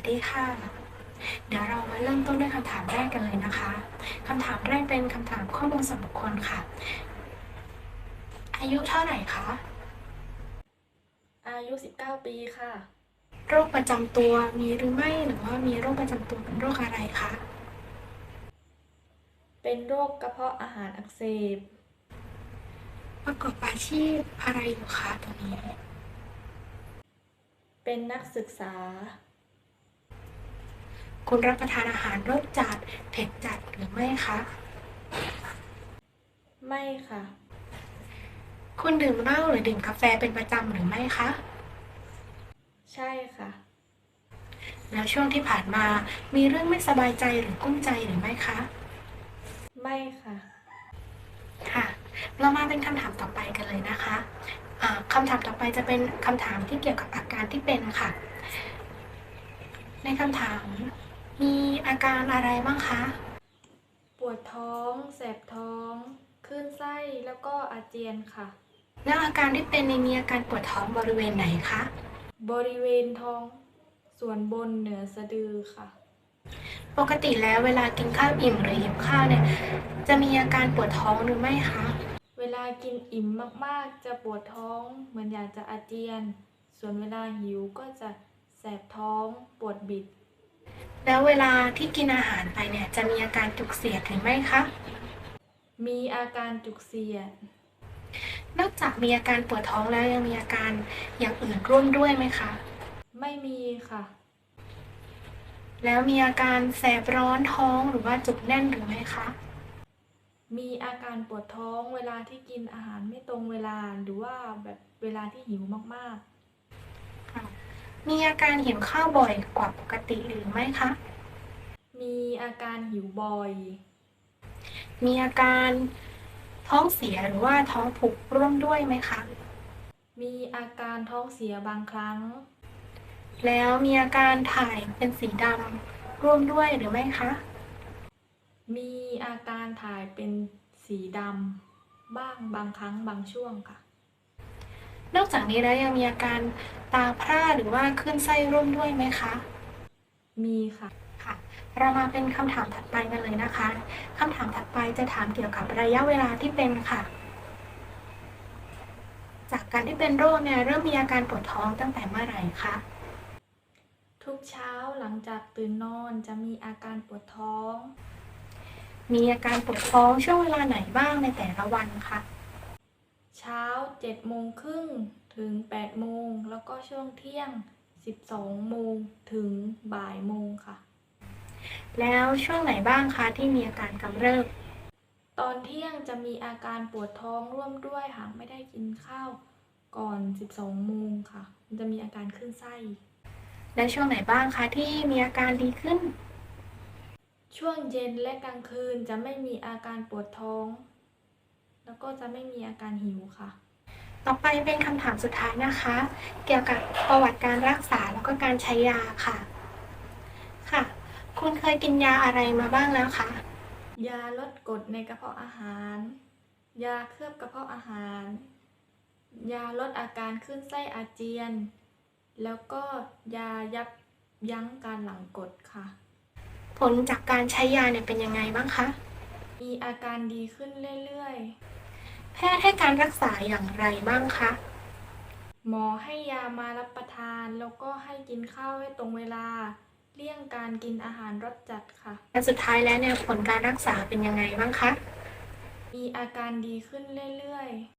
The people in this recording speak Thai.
วัสดีค่ะ เดี๋ยวเรามาเริ่มต้นด้วยคำถามแรกกันเลยนะคะคำถามแรกเป็นคำถามข้อมูลส่วนบุคคลค่ะ อายุเท่าไหร่คะ อายุ 19 ปีค่ะ โรคประจำตัวมีหรือไม่หรือว่ามีโรคประจำตัวเป็นโรคอะไรคะ เป็นโรคกระเพาะอาหารอักเสบ ประกอบอาชีพอะไรอยู่คะตอนนี้ เป็นนักศึกษา คุณรับประทานอาหารรสจัดเผ็ดจัดหรือไม่คะ ไม่ค่ะ คุณดื่มเหล้าหรือดื่มกาแฟเป็นประจำหรือไม่คะ ใช่ค่ะ แล้วช่วงที่ผ่านมามีเรื่องไม่สบายใจหรือกุ้มใจหรือไม่คะ ไม่ค่ะ ค่ะ เรามาเป็นคำถามต่อไปกันเลยนะคะอ่าคำถามต่อไปจะเป็นคำถามที่เกี่ยวกับอาการที่เป็นค่ะ ในคำถาม มีอาการอะไรบ้างคะ ปวดท้อง แสบท้องคลื่นไส้แล้วก็อาเจียนค่ะ แล้วอาการที่เป็นในมีอาการปวดท้องบริเวณไหนคะ บริเวณท้อง ส่วนบนเหนือสะดือค่ะ ปกติแล้วเวลากินข้าวอิ่มหรือหิวข้าวเนี่ย จะมีอาการปวดท้องหรือไม่คะ เวลากินอิ่มมากๆ จะปวดท้องเหมือนอยากจะอาเจียน ส่วนเวลาหิวก็จะแสบท้องปวดบิด แล้วเวลาที่กินอาหารไปเนี่ยจะมีอาการจุกเสียดหรือไม่คะ มีอาการจุกเสียด นอกจากมีอาการปวดท้องแล้วยังมีอาการอย่างอื่นร่วมด้วยไหมคะ ไม่มีค่ะ แล้วมีอาการแสบร้อนท้องหรือว่าจุกแน่นหรือไม่คะ มีอาการปวดท้องเวลาที่กินอาหารไม่ตรงเวลาหรือว่าแบบเวลาที่หิวมากค่ะ มีอาการหิวข้าวบ่อยกว่าปกติหรือไม่คะๆมีอาการหิวบ่อย มีอาการท้องเสียหรือว่าท้องผูกร่วมด้วยไหมคะ มีอาการท้องเสียบางครั้ง แล้วมีอาการถ่ายเป็นสีดำร่วมด้วยหรือไม่คะ มีอาการถ่ายเป็นสีดำบ้างบางครั้งบางช่วงค่ะ นอกจากนี้แล้วยังมีอาการตาพร่าหรือว่าคลื่นไส้ร่วมด้วยไหมคะ มีค่ะ ค่ะ เรามาเป็นคำถามถัดไปกันเลยนะคะคำถามถัดไปจะถามเกี่ยวกับระยะเวลาที่เป็นค่ะ จากการที่เป็นโรคเนี่ยเริ่มมีอาการปวดท้องตั้งแต่เมื่อไหร่คะทุกเช้าหลังจากตื่นนอนจะมีอาการปวดท้อง มีอาการปวดท้องช่วงเวลาไหนบ้างในแต่ละวันคะ เช้า7โมงครึ่งถึง8โมงแล้วก็ช่วงเที่ยง 12โมงถึงบ่ายโมงค่ะ แล้วช่วงไหนบ้างคะที่มีอาการกำเริบ ตอนเที่ยงจะมีอาการปวดท้องร่วมด้วยหากไม่ได้กินข้าวก่อน 12โมงค่ะ มันจะมีอาการคลื่นไส้ และช่วงไหนบ้างคะที่มีอาการดีขึ้น ช่วงเย็นและกลางคืนจะไม่มีอาการปวดท้อง แล้วก็จะไม่มีอาการหิวค่ะ ต่อไปเป็นคำถามสุดท้ายนะคะ เกี่ยวกับประวัติการรักษาแล้วก็การใช้ยาค่ะ ค่ะ คุณเคยกินยาอะไรมาบ้างแล้วคะ ยาลดกรดในกระเพาะอาหาร ยาเคลือบกระเพาะอาหาร ยาลดอาการคลื่นไส้อาเจียน แล้วก็ยายับยั้งการหลั่งกรดค่ะ ผลจากการใช้ยาเนี่ยเป็นยังไงบ้างคะ มีอาการดีขึ้นเรื่อย แพทย์ให้การรักษาอย่างไรบ้างคะๆหมอให้ยามารับประทาน แล้วก็ให้กินข้าวให้ตรงเวลา เลี่ยงการกินอาหารรสจัดค่ะ และสุดท้ายแล้วเนี่ยผลการรักษาเป็นยังไงบ้างคะ มีอาการดีขึ้นเรื่อยๆ